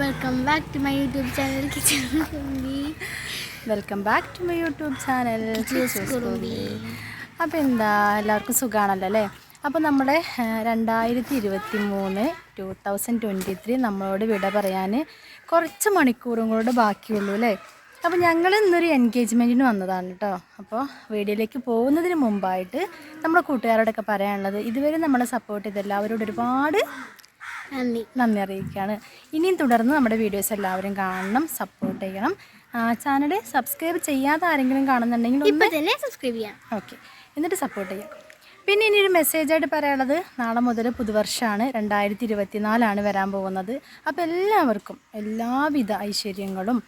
Welcome back to my YouTube channel kitchen welcome back to my YouTube channel കുറുമ്പി. അപ്പോൾ എന്താ എല്ലാവർക്കും സുഖമാണല്ലോ അല്ലേ? അപ്പോൾ നമ്മുടെ രണ്ടായിരത്തി ഇരുപത്തി മൂന്ന് ടു തൗസൻഡ് ട്വന്റി ത്രീ നമ്മളോട് വിട പറയാൻ കുറച്ച് മണിക്കൂറും കൂടെ ബാക്കിയുള്ളൂ അല്ലേ? അപ്പോൾ ഞങ്ങൾ ഇന്നൊരു എൻഗേജ്മെന്റിന് വന്നതാണ് കേട്ടോ അപ്പോൾ വീഡിയോയിലേക്ക് പോകുന്നതിന് മുമ്പായിട്ട് നമ്മുടെ കൂട്ടുകാരോടൊക്കെ പറയാനുള്ളത് ഇതുവരെ നമ്മളെ സപ്പോർട്ട് ചെയ്ത് എല്ലാവരോടും ഒരുപാട് നന്ദി. നന്ദി അറിയിക്കുകയാണ്. ഇനിയും തുടർന്ന് നമ്മുടെ വീഡിയോസ് എല്ലാവരും കാണണം സപ്പോർട്ട് ചെയ്യണം. ചാനൽ സബ്സ്ക്രൈബ് ചെയ്യാതെ ആരെങ്കിലും കാണുന്നുണ്ടെങ്കിൽ ഇപ്പൊ തന്നെ സബ്സ്ക്രൈബ് ചെയ്യാം. ഓക്കെ എന്നിട്ട് സപ്പോർട്ട് ചെയ്യാം. പിന്നെ ഇനി ഒരു മെസ്സേജായിട്ട് പറയാനുള്ളത് നാളെ മുതൽ പുതുവർഷമാണ് രണ്ടായിരത്തി ഇരുപത്തി നാലാണ് വരാൻ പോകുന്നത്. അപ്പോൾ എല്ലാവർക്കും എല്ലാവിധ ഐശ്വര്യങ്ങളും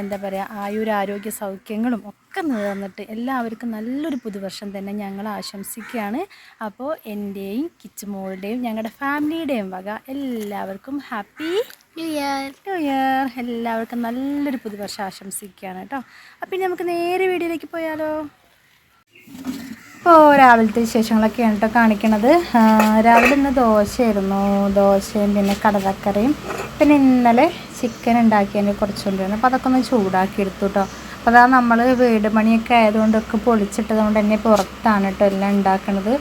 എന്താ പറയുക ആയുരാരോഗ്യ സൗഖ്യങ്ങളും ഒക്കെ നേർന്നിട്ട് എല്ലാവർക്കും നല്ലൊരു പുതുവർഷം തന്നെ ഞങ്ങൾ ആശംസിക്കുകയാണ്. അപ്പോൾ എന്റെയും കിച്ചുമോളുടെയും ഞങ്ങളുടെ ഫാമിലിയുടെയും വക എല്ലാവർക്കും happy new year new year എല്ലാവർക്കും നല്ലൊരു പുതുവർഷം ആശംസിക്കുകയാണ് കേട്ടോ. അപ്പം നമുക്ക് നേരെ വീഡിയോയിലേക്ക് പോയാലോ? ഇപ്പോൾ രാവിലത്തെ വിശേഷങ്ങളൊക്കെയാണ് കേട്ടോ കാണിക്കണത്. രാവിലെ ഇന്ന് ദോശയായിരുന്നു. ദോശയും പിന്നെ കടലക്കറിയും. പിന്നെ ഇന്നലെ ചിക്കൻ ഉണ്ടാക്കിയതിന് കുറച്ചുകൊണ്ടിരുന്നു അപ്പോൾ അതൊക്കെ ഒന്ന് ചൂടാക്കി എടുത്തു കേട്ടോ അപ്പോൾ അതാ നമ്മൾ വീട് പണിയൊക്കെ ആയതുകൊണ്ടൊക്കെ പൊളിച്ചിട്ടത് കൊണ്ട് തന്നെ പുറത്താണ് കേട്ടോ എല്ലാം ഉണ്ടാക്കണത്.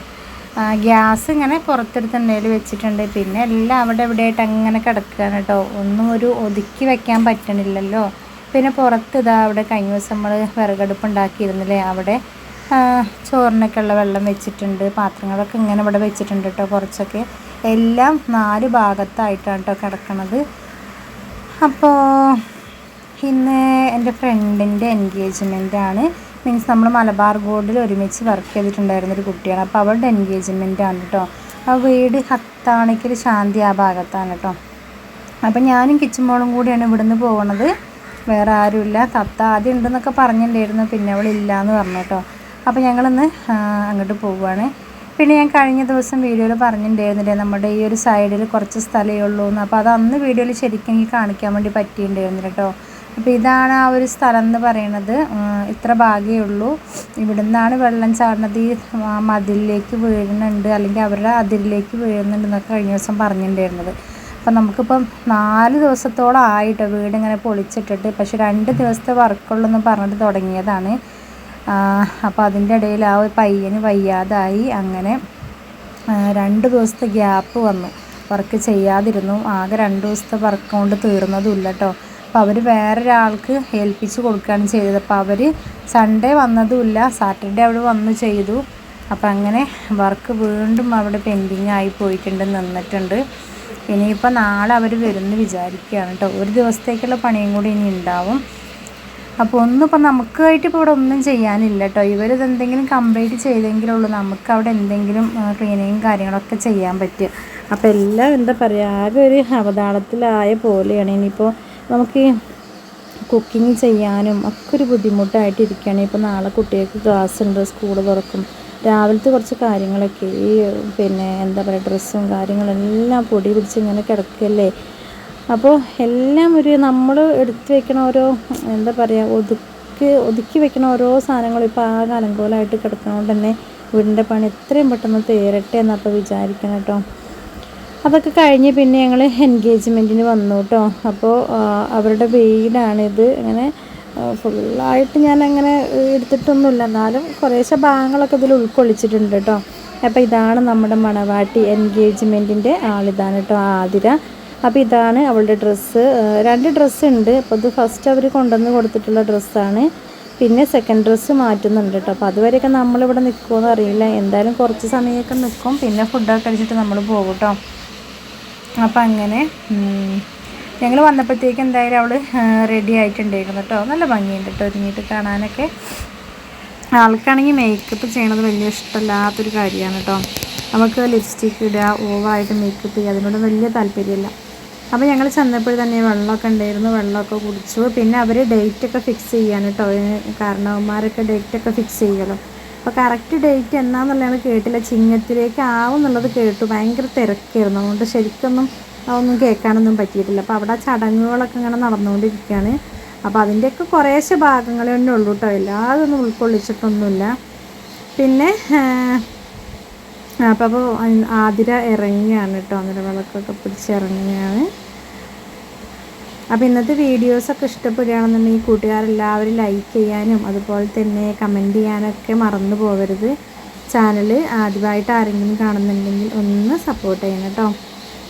ഗ്യാസ് ഇങ്ങനെ പുറത്തെടുത്ത് എണ്ണയിൽ വെച്ചിട്ടുണ്ട്. പിന്നെ എല്ലാം അവിടെ എവിടെ ആയിട്ട് അങ്ങനെ കിടക്കുകയാണ് കേട്ടോ ഒന്നും ഒരു ഒതുക്കി വെക്കാൻ പറ്റണില്ലല്ലോ. പിന്നെ പുറത്ത് ഇതാ അവിടെ കഴിഞ്ഞ ദിവസം നമ്മൾ വിറകടുപ്പ് ഉണ്ടാക്കിയിരുന്നില്ലേ? അവിടെ ചോറിനൊക്കെ ഉള്ള വെള്ളം വെച്ചിട്ടുണ്ട്. പാത്രങ്ങളൊക്കെ ഇങ്ങനെ ഇവിടെ വെച്ചിട്ടുണ്ട് കേട്ടോ കുറച്ചൊക്കെ. എല്ലാം നാല് ഭാഗത്തായിട്ടാണ് കേട്ടോ കിടക്കണത്. അപ്പോൾ ഇന്ന് എന്റെ ഫ്രണ്ടിന്റെ എൻഗേജ്മെന്റ് ആണ്. മീൻസ് നമ്മൾ മലബാർ ബോർഡിൽ ഒരുമിച്ച് വർക്ക് ചെയ്തിട്ടുണ്ടായിരുന്നൊരു കുട്ടിയാണ്. അപ്പോൾ അവളുടെ എൻഗേജ്മെന്റ് ആണ് കേട്ടോ ആ വീട് ഹത്താണിക്കൽ ശാന്തി ആ ഭാഗത്താണ് കേട്ടോ അപ്പം ഞാനും കിച്ചുമോളും കൂടിയാണ് ഇവിടുന്ന് പോകുന്നത് വേറെ ആരുമില്ല. തത്ത ആദ്യം ഉണ്ടെന്നൊക്കെ പറഞ്ഞിട്ടുണ്ടായിരുന്നു. പിന്നെ അവളില്ല എന്ന് പറഞ്ഞു കേട്ടോ അപ്പോൾ ഞങ്ങളിന്ന് അങ്ങോട്ട് പോവുകയാണ് പിന്നെ ഞാൻ കഴിഞ്ഞ ദിവസം വീഡിയോയിൽ പറഞ്ഞിട്ടുണ്ടായിരുന്നില്ലേ നമ്മുടെ ഈ ഒരു സൈഡിൽ കുറച്ച് സ്ഥലമേ ഉള്ളൂ എന്ന്. അപ്പോൾ അത് അന്ന് വീഡിയോയിൽ ശരിക്കും എനിക്ക് കാണിക്കാൻ വേണ്ടി പറ്റിയിട്ടുണ്ടായിരുന്നില്ല കേട്ടോ. അപ്പോൾ ഇതാണ് ആ ഒരു സ്ഥലം എന്ന് പറയുന്നത്. ഇത്ര ഭാഗമേ ഉള്ളൂ. ഇവിടുന്നാണ് വെള്ളം ചാടുന്നത്. ഈ മതിലിലേക്ക് വീഴുന്നുണ്ട് അല്ലെങ്കിൽ അവരുടെ അതിരിലേക്ക് വീഴുന്നുണ്ട് എന്നൊക്കെ കഴിഞ്ഞ ദിവസം പറഞ്ഞിട്ടുണ്ടായിരുന്നത്. അപ്പം നമുക്കിപ്പം നാല് ദിവസത്തോളം ആയിട്ടോ വീട് ഇങ്ങനെ പൊളിച്ചിട്ടിട്ട് പക്ഷെ രണ്ട് ദിവസത്തെ വർക്കുള്ളൂ എന്ന് പറഞ്ഞിട്ട് തുടങ്ങിയതാണ്. അപ്പോൾ അതിന്റെ ഇടയിൽ ആ ഒരു പയ്യന് വയ്യാതായി. അങ്ങനെ രണ്ട് ദിവസത്തെ ഗ്യാപ്പ് വന്നു. വർക്ക് ചെയ്യാതിരുന്നു. ആകെ രണ്ട് ദിവസത്തെ വർക്ക് കൊണ്ട് തീർന്നതുമില്ല കേട്ടോ അപ്പോൾ അവർ വേറൊരാൾക്ക് ഏൽപ്പിച്ച് കൊടുക്കുകയാണ് ചെയ്തത്. അപ്പോൾ അവർ സൺഡേ വന്നതുമില്ല. സാറ്റർഡേ അവിടെ വന്ന് ചെയ്തു. അപ്പോൾ അങ്ങനെ വർക്ക് വീണ്ടും അവിടെ പെൻഡിങ് ആയി പോയിട്ടുണ്ട് നിന്നിട്ടുണ്ട്. ഇനിയിപ്പോൾ നാളെ അവർ വരുമെന്ന് വിചാരിക്കുകയാണ് കേട്ടോ ഒരു ദിവസത്തേക്കുള്ള പണിയും കൂടി ഇനി ഉണ്ടാവും. അപ്പോൾ ഒന്നും ഇപ്പോൾ നമുക്കായിട്ട് ഇപ്പോൾ ഇവിടെ ഒന്നും ചെയ്യാനില്ല കേട്ടോ ഇവരിത് എന്തെങ്കിലും കംപ്ലീറ്റ് ചെയ്തെങ്കിലുള്ളൂ നമുക്ക് അവിടെ എന്തെങ്കിലും ക്ലീനിങ്ങും കാര്യങ്ങളൊക്കെ ചെയ്യാൻ പറ്റുക. അപ്പോൾ എല്ലാം എന്താ പറയുക ആകെ ഒരു അവതാളത്തിലായ പോലെയാണ്. ഇനിയിപ്പോൾ നമുക്ക് കുക്കിംഗ് ചെയ്യാനും ഒക്കെ ഒരു ബുദ്ധിമുട്ടായിട്ട് ഇരിക്കുകയാണ്. ഇപ്പോൾ നാളെ കുട്ടികൾക്ക് ക്ലാസ് ഉണ്ട് സ്കൂൾ തുറക്കും. രാവിലത്തെ കുറച്ച് കാര്യങ്ങളൊക്കെ ഈ പിന്നെ എന്താ പറയുക ഡ്രസ്സും കാര്യങ്ങളെല്ലാം പൊടി പിടിച്ച് ഇങ്ങനെ കിടക്കല്ലേ? അപ്പോൾ എല്ലാം ഒരു നമ്മൾ എടുത്തു വെക്കണ ഓരോ എന്താ പറയുക ഒതുക്കി ഒതുക്കി വെക്കണ ഓരോ സാധനങ്ങളും ഇപ്പോൾ ആകെ അലങ്കോലമായിട്ട് കിടക്കുന്നതുകൊണ്ട് തന്നെ വീടിന്റെ പണി എത്രയും പെട്ടെന്ന് തീരട്ടെ എന്നപ്പോൾ വിചാരിക്കണം കേട്ടോ അതൊക്കെ കഴിഞ്ഞ് പിന്നെ ഞങ്ങൾ എൻഗേജ്മെന്റിന് വന്നു കേട്ടോ അപ്പോൾ അവരുടെ വീടാണിത് അങ്ങനെ ഫുള്ളായിട്ട് ഞാൻ അങ്ങനെ എടുത്തിട്ടൊന്നുമില്ല. എന്നാലും കുറേശ്ശെ ഭാഗങ്ങളൊക്കെ ഇതിൽ ഉൾക്കൊള്ളിച്ചിട്ടുണ്ട് കേട്ടോ അപ്പോൾ ഇതാണ് നമ്മുടെ മണവാട്ടി എൻഗേജ്മെന്റിന്റെ ആളിതാണ് കേട്ടോ ആതിര. അപ്പോൾ ഇതാണ് അവളുടെ ഡ്രസ്സ് രണ്ട് ഡ്രസ്സ് ഉണ്ട്. അപ്പോൾ ഇത് ഫസ്റ്റ് അവർ കൊണ്ടുവന്ന് കൊടുത്തിട്ടുള്ള ഡ്രസ്സാണ് പിന്നെ സെക്കൻഡ് ഡ്രസ്സ് മാറ്റുന്നുണ്ട് കേട്ടോ അപ്പോൾ അതുവരെയൊക്കെ നമ്മളിവിടെ നിൽക്കുമെന്ന് അറിയില്ല. എന്തായാലും കുറച്ച് സമയമൊക്കെ നിൽക്കും പിന്നെ ഫുഡൊക്കെ കഴിച്ചിട്ട് നമ്മൾ പോകും കേട്ടോ അപ്പം അങ്ങനെ ഞങ്ങൾ വന്നപ്പോഴത്തേക്ക് എന്തായാലും അവൾ റെഡി ആയിട്ടുണ്ടായിരുന്നു കേട്ടോ നല്ല ഭംഗിയുണ്ട് കേട്ടോ ഒരുങ്ങിയിട്ട് കാണാനൊക്കെ. ആൾക്കാണെങ്കിൽ മേക്കപ്പ് ചെയ്യണത് വലിയ ഇഷ്ടമില്ലാത്തൊരു കാര്യമാണ് കേട്ടോ നമുക്ക് ലിപ്സ്റ്റിക്ക് ഇടുക ഓവറായിട്ട് മേക്കപ്പ് ചെയ്യുക അതിനോട് വലിയ താല്പര്യമില്ല. അപ്പോൾ ഞങ്ങൾ ചെന്നപ്പോൾ തന്നെ വെള്ളമൊക്കെ ഉണ്ടായിരുന്നു വെള്ളമൊക്കെ കുടിച്ചു. പിന്നെ അവർ ഡേറ്റൊക്കെ ഫിക്സ് ചെയ്യാൻ കേട്ടോ കാരണവന്മാരൊക്കെ ഡേറ്റൊക്കെ ഫിക്സ് ചെയ്യുമല്ലോ അപ്പോൾ കറക്റ്റ് ഡേറ്റ് എന്നാന്നുള്ളതാണ് കേട്ടില്ല. ചിങ്ങത്തിലേക്ക് ആവും എന്നുള്ളത് കേട്ടു. ഭയങ്കര തിരക്കായിരുന്നു. അതുകൊണ്ട് ശരിക്കൊന്നും അതൊന്നും കേൾക്കാനൊന്നും പറ്റിയിട്ടില്ല. അപ്പോൾ അവിടെ ചടങ്ങുകളൊക്കെ ഇങ്ങനെ നടന്നുകൊണ്ടിരിക്കുകയാണ്. അപ്പോൾ അതിന്റെയൊക്കെ കുറേശ്ശെ ഭാഗങ്ങളേ തന്നെ ഉള്ളൂ കേട്ടോ എല്ലാതൊന്നും ഉൾക്കൊള്ളിച്ചിട്ടൊന്നുമില്ല. പിന്നെ അപ്പോൾ ആതിര ഇറങ്ങിയാണ് കേട്ടോ അന്നേരം വിളക്കൊക്കെ പിടിച്ച് ഇറങ്ങിയാണ് അപ്പോൾ ഇന്നത്തെ വീഡിയോസൊക്കെ ഇഷ്ടപ്പെടുകയാണെന്നുണ്ടെങ്കിൽ കൂട്ടുകാരെല്ലാവരും ലൈക്ക് ചെയ്യാനും അതുപോലെ തന്നെ കമന്റ് ചെയ്യാനൊക്കെ മറന്നു പോകരുത്. ചാനൽ ആദ്യമായിട്ട് ആരെങ്കിലും കാണുന്നുണ്ടെങ്കിൽ ഒന്ന് സപ്പോർട്ട് ചെയ്യണം കേട്ടോ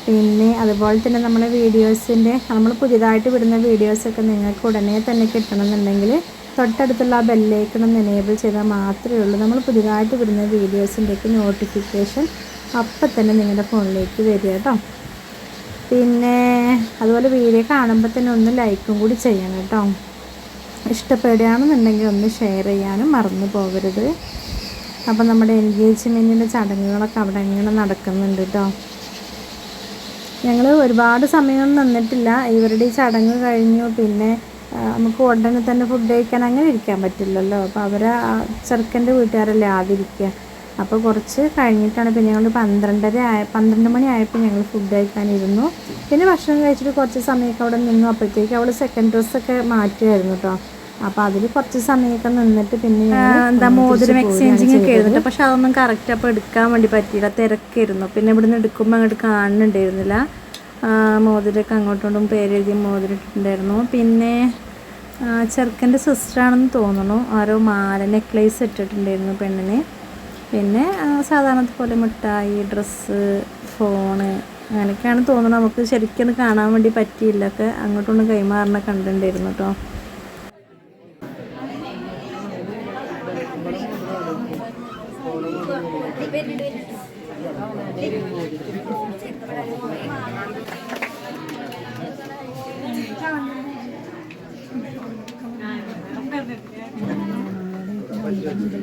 പിന്നെ അതുപോലെ തന്നെ നമ്മുടെ വീഡിയോസിന്റെ നമ്മൾ പുതിയതായിട്ട് വിടുന്ന വീഡിയോസൊക്കെ നിങ്ങൾക്ക് ഉടനെ തന്നെ കിട്ടണമെന്നുണ്ടെങ്കിൽ തൊട്ടടുത്തുള്ള ആ ബെല്ലേക്കണം എനേബിൾ ചെയ്താൽ മാത്രമേ ഉള്ളൂ. നമ്മൾ പുതിയതായിട്ട് വിടുന്ന വീഡിയോസിന്റെയൊക്കെ നോട്ടിഫിക്കേഷൻ അപ്പം തന്നെ നിങ്ങളുടെ ഫോണിലേക്ക് വരിക കേട്ടോ. പിന്നെ അതുപോലെ വീഡിയോ കാണുമ്പോൾ തന്നെ ഒന്ന് ലൈക്കും കൂടി ചെയ്യണം കേട്ടോ. ഇഷ്ടപ്പെടുകയാണെന്നുണ്ടെങ്കിൽ ഒന്ന് ഷെയർ ചെയ്യാനും മറന്നു പോകരുത്. അപ്പം നമ്മുടെ എൻഗേജ്മെന്റിന്റെ ചടങ്ങുകളൊക്കെ അവിടെ ഇങ്ങനെ നടക്കുന്നുണ്ട് കേട്ടോ. ഞങ്ങൾ ഒരുപാട് സമയമൊന്നും നിന്നിട്ടില്ല. ഇവരുടെ ഈ ചടങ്ങ് കഴിഞ്ഞു. പിന്നെ നമുക്ക് ഉടനെ തന്നെ ഫുഡ് കഴിക്കാൻ അങ്ങനെ ഇരിക്കാൻ പറ്റില്ലല്ലോ. അപ്പോൾ അവർ ആ ചെറുക്കന്റെ വീട്ടുകാരല്ലേ ആദ്യം അപ്പോൾ കുറച്ച് കഴിഞ്ഞിട്ടാണ് പിന്നെ ഞങ്ങൾ പന്ത്രണ്ടര ആയ പന്ത്രണ്ട് മണി ആയപ്പോൾ ഞങ്ങൾ ഫുഡ് കഴിക്കാനിരുന്നു. പിന്നെ ഭക്ഷണം കഴിച്ചിട്ട് കുറച്ച് സമയമൊക്കെ അവിടെ നിന്നു. അപ്പോഴത്തേക്ക് അവൾ സെക്കൻഡ് ഡ്രസ്സൊക്കെ മാറ്റുമായിരുന്നു കേട്ടോ അപ്പോൾ അതിൽ കുറച്ച് സമയമൊക്കെ നിന്നിട്ട് പിന്നെ എന്താ മോതിരം എക്സ്ചേഞ്ചിങ് ഒക്കെ. ആയിരുന്നു പക്ഷെ അതൊന്നും കറക്റ്റ് അപ്പോൾ എടുക്കാൻ വേണ്ടി പറ്റിയില്ല. തിരക്കായിരുന്നു. പിന്നെ ഇവിടുന്ന് എടുക്കുമ്പോൾ അങ്ങോട്ട് കാണുന്നുണ്ടായിരുന്നില്ല. ആ, മോതിരമൊക്കെ അങ്ങോട്ടും ഇങ്ങോട്ടും പേരെഴുതി മോതിരം ഇട്ടിട്ടുണ്ടായിരുന്നു പിന്നെ ചെറുക്കന്റെ സിസ്റ്ററാണെന്ന് തോന്നുന്നു. ആരോ മാല നെക്ലേസ് ഇട്ടിട്ടുണ്ടായിരുന്നു പെണ്ണിന്. പിന്നെ സാധാരണത്തെ പോലെ മിഠായി ഡ്രസ്സ് ഫോണ് അങ്ങനെയൊക്കെയാണ് തോന്നുന്നത്. നമുക്ക് ശരിക്കും കാണാൻ വേണ്ടി പറ്റിയില്ല. ഒക്കെ അങ്ങോട്ടും ഇങ്ങോട്ടും കൈമാറുന്ന കണ്ടിട്ടുണ്ടായിരുന്നു കേട്ടോ കഴിഞ്ഞു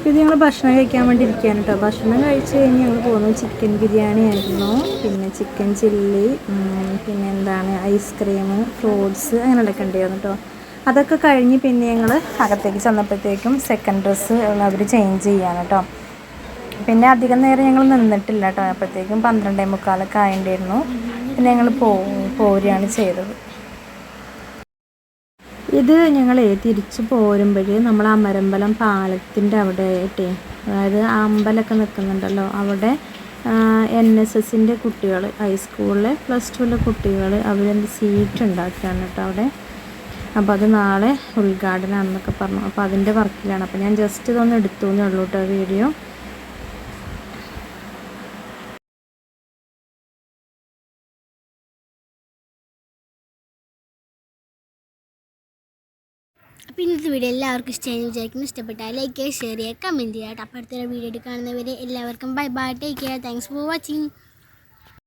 ഇത് ഞങ്ങൾ ഭക്ഷണം കഴിക്കാൻ വേണ്ടി ഇരിക്കുകയാണ് കേട്ടോ ഭക്ഷണം കഴിച്ച് കഴിഞ്ഞ് ഞങ്ങൾ പോകുന്നത് ചിക്കൻ ബിരിയാണി ആയിരുന്നു. പിന്നെ ചിക്കൻ ചില്ലി പിന്നെ എന്താണ് ഐസ്ക്രീം ഫ്രൂട്ട്സ് അങ്ങനെ അങ്ങനെയുള്ളതൊക്കെ ഉണ്ടായിരുന്നു കേട്ടോ അതൊക്കെ കഴിഞ്ഞ് പിന്നെ ഞങ്ങൾ അകത്തേക്ക് ചെന്നപ്പോഴത്തേക്കും സെക്കൻഡ് ഡ്രസ്സ് അവർ ചേഞ്ച് ചെയ്യാണ് കേട്ടോ പിന്നെ അധികം നേരം ഞങ്ങൾ നിന്നിട്ടില്ല കേട്ടോ അപ്പോഴത്തേക്കും പന്ത്രണ്ടേ മുക്കാലൊക്കെ ആയിട്ടുണ്ടായിരുന്നു പിന്നെ ഞങ്ങൾ പോ പോരുകയാണ് ചെയ്തത്. ഇത് ഞങ്ങൾ തിരിച്ച് പോരുമ്പോൾ നമ്മൾ അമരമ്പലം പാലത്തിന്റെ അവിടെ ആയിട്ടേ അതായത് അമ്പലമൊക്കെ നിൽക്കുന്നുണ്ടല്ലോ അവിടെ എൻ എസ് എസിന്റെ കുട്ടികൾ ഹൈസ്കൂളിലെ പ്ലസ് ടുവിലെ കുട്ടികൾ അവരെന്ത് സീറ്റ് ഉണ്ടാക്കുകയാണ് കേട്ടോ അവിടെ. അപ്പോൾ അത് നാളെ ഉദ്ഘാടനമാണെന്നൊക്കെ പറഞ്ഞു. അപ്പോൾ അതിന്റെ വർക്കിലാണ്. അപ്പോൾ ഞാൻ ജസ്റ്റ് ഇതൊന്ന് എടുത്തു എന്നേ ഉള്ളൂ കേട്ടോ വീഡിയോ. അപ്പോൾ ഇന്നത്തെ വീഡിയോ എല്ലാവർക്കും ഇഷ്ടമായി വിചാരിക്കുന്നു. ഇഷ്ടപ്പെട്ടാൽ ലൈക്ക് ചെയ്യുക ഷെയർ ചെയ്യുക കമന്റ് ചെയ്യുക അപ്പോൾ അടുത്തൊരു വീഡിയോ കാണുന്നവരെ എല്ലാവർക്കും bye bye take care thanks for watching